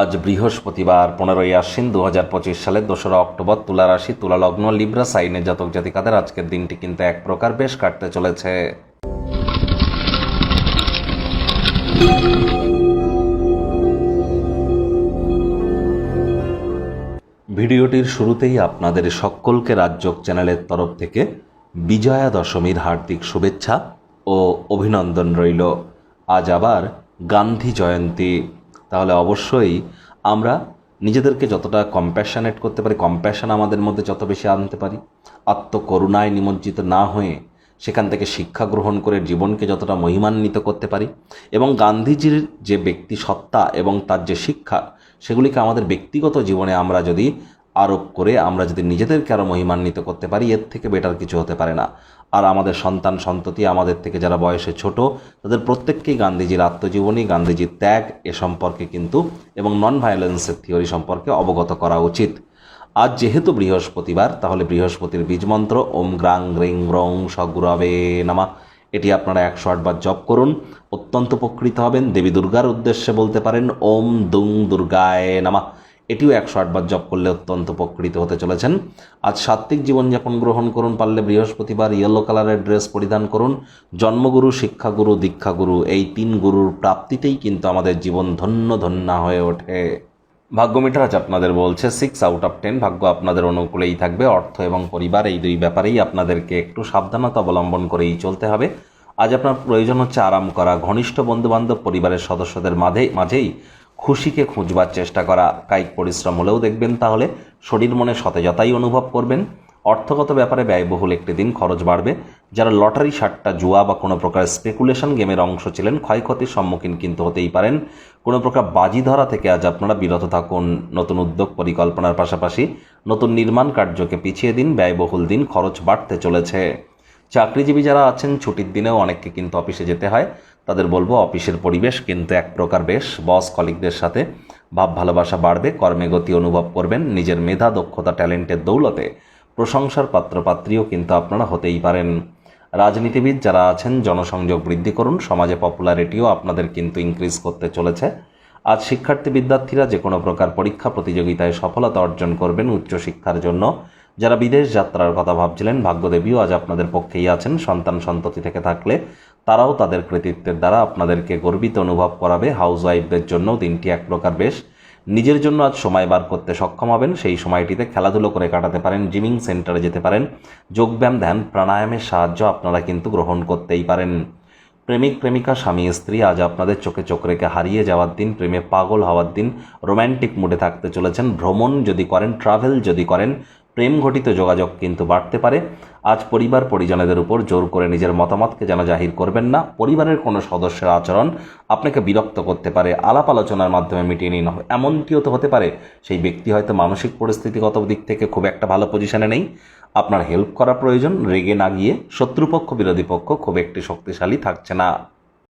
আজ বৃহস্পতিবার, পনেরোই আশ্বিন দু হাজার পঁচিশ সালের দোসরা অক্টোবর তুলা রাশি তুলা লগ্ন লিব্রা সাইনে জাতক জাতিকাদের আজকের দিনটি কিন্তু এক প্রকার বেশ কাটতে চলেছে। ভিডিওটির শুরুতেই আপনাদের সকলকে রাজ্যক চ্যানেলের তরফ থেকে বিজয়া দশমীর হার্দিক শুভেচ্ছা ও অভিনন্দন রইল। আজ আবার গান্ধী জয়ন্তী। তাহলে অবশ্যই আমরা নিজেদেরকে যতটা কম্প্যাশনেট করতে পারি কম্প্যাশন আমাদের মধ্যে যত বেশি আনতে পারি, আত্মকরুণায় নিমজ্জিত না হয়ে সেখান থেকে শিক্ষা গ্রহণ করে জীবনকে যতটা মহিমান্বিত করতে পারি এবং গান্ধীজির যে ব্যক্তি সত্তা এবং তার যে শিক্ষা, সেগুলিকে আমাদের ব্যক্তিগত জীবনে আমরা যদি আরোপ করে আমরা যদি নিজেদেরকে আরও মহিমান্বিত করতে পারি, এর থেকে বেটার কিছু হতে পারে না। আর আমাদের সন্তান সন্ততি আমাদের থেকে যারা বয়সে ছোট, তাদের প্রত্যেককেই গান্ধীজির আত্মজীবনী, গান্ধীজির ত্যাগ এ সম্পর্কে কিন্তু এবং নন ভায়োলেন্সের থিওরি সম্পর্কে অবগত করা উচিত। আজ যেহেতু বৃহস্পতিবার, তাহলে বৃহস্পতির বীজমন্ত্র ওম গ্রাং গ্রিং রং সগুরবে নামা। এটি আপনারা একশো আটবার জপ করুন, অত্যন্ত উপকৃত হবেন। দেবী দুর্গার উদ্দেশ্যে বলতে পারেন, ওম দুং দুর্গায় নামা। এটিও একশো আটবার জপ করলে অত্যন্ত উপকৃত হতে চলেছেন। আজ সাত্ত্বিক জীবনযাপন গ্রহণ করুন পারলে বৃহস্পতিবার ইয়েলো কালারের ড্রেস পরিধান করুন। জন্মগুরু, শিক্ষাগুরু, দীক্ষাগুরু এই তিন গুরুর প্রাপ্তিতেই কিন্তু আমাদের জীবন ধন্য ধন্যা হয়ে ওঠে। ভাগ্য মিটার আজ আপনাদের বলছে সিক্স আউট অফ টেন ভাগ্য আপনাদের অনুকূলেই থাকবে। অর্থ এবং পরিবার এই দুই ব্যাপারেই আপনাদেরকে একটু সাবধানতা অবলম্বন করেই চলতে হবে। আজ আপনার প্রয়োজন হচ্ছে আরাম করা। ঘনিষ্ঠ বন্ধুবান্ধব, পরিবারের সদস্যদের মাঝে মাঝেই খুশিকে খুঁজবার চেষ্টা করা। কায়িক পরিশ্রম হলেও দেখবেন তাহলে শরীর মনে সতেজতাই অনুভব করবেন। অর্থগত ব্যাপারে ব্যয়বহুল একটি দিন খরচ বাড়বে। যারা লটারি সাট্টা জুয়া বা কোনো প্রকার স্পেকুলেশন গেমের অংশ ছিলেন, ক্ষয়ক্ষতির সম্মুখীন কিন্তু হতেই পারেন। কোনো প্রকার বাজি ধরা থেকে আজ আপনারা বিরত থাকুন। নতুন উদ্যোগ পরিকল্পনার পাশাপাশি নতুন নির্মাণ কার্যকে পিছিয়ে দিন। ব্যয়বহুল দিন খরচ বাড়তে চলেছে। চাকরিজীবী যারা আছেন, ছুটির দিনেও অনেককে কিন্তু অফিসে যেতে হয়। তাদের বলব, অফিসের পরিবেশ কিন্তু এক প্রকার বেশ। বস কলিগদের সাথে ভাব ভালোবাসা বাড়বে, কর্মে গতি অনুভব করবেন, নিজের মেধা, দক্ষতা, ট্যালেন্টের দৌলতে প্রশংসার পাত্রপাত্রীও কিন্তু আপনারা হতেই পারেন। রাজনীতিবিদ যারা আছেন, জনসংযোগ বৃদ্ধি করুন, সমাজে পপুলারিটিও আপনাদের কিন্তু ইনক্রিজ করতে চলেছে। আজ শিক্ষার্থী বিদ্যার্থীরা যে কোনো প্রকার পরীক্ষা প্রতিযোগিতায় সফলতা অর্জন করবেন উচ্চশিক্ষার জন্য। যারা বিদেশ যাত্রার কথা ভাবছিলেন, ভাগ্যদেবীও আজ আপনাদের পক্ষেই আছেন। সন্তান সন্ততি থেকে থাকলে তারাও তাদের কৃতিত্বের দ্বারা আপনাদেরকে গর্বিত অনুভব করাবে। হাউস ওয়াইফদের জন্য দিনটি এক প্রকার বেশ। নিজের জন্য আজ সময় বার করতে সক্ষম হবেন। সেই সময়টিতে খেলাধুলো করে কাটাতে পারেন, জিমিং সেন্টারে যেতে পারেন। যোগব্যায়াম ধ্যান, প্রাণায়ামের সাহায্য আপনারা কিন্তু গ্রহণ করতেই পারেন। প্রেমিক, প্রেমিকা, স্বামী, স্ত্রী আজ আপনাদের চোখে চোখ রেখে হারিয়ে যাওয়ার দিন, প্রেমে পাগল হওয়ার দিন, রোম্যান্টিক মুডে থাকতে চলেছেন। ভ্রমণ যদি করেন, ট্রাভেল যদি করেন প্রেম ঘটিত যোগাযোগ কিন্তু বাড়তে পারে। আজ পরিবার পরিজনেদের উপর জোর করে নিজের মতামতকে যেন জাহির করবেন না। পরিবারের কোনো সদস্যের আচরণ আপনাকে বিরক্ত করতে পারে। আলাপ আলোচনার মাধ্যমে মিটিয়ে নিন। এমনটিও তো হতে পারে, সেই ব্যক্তি হয়তো মানসিক পরিস্থিতিগত দিক থেকে খুব একটা ভালো পজিশনে নেই। আপনার হেল্প করা প্রয়োজন। রেগে না গিয়ে শত্রুপক্ষ, বিরোধী পক্ষ খুব একটি শক্তিশালী থাকছে না।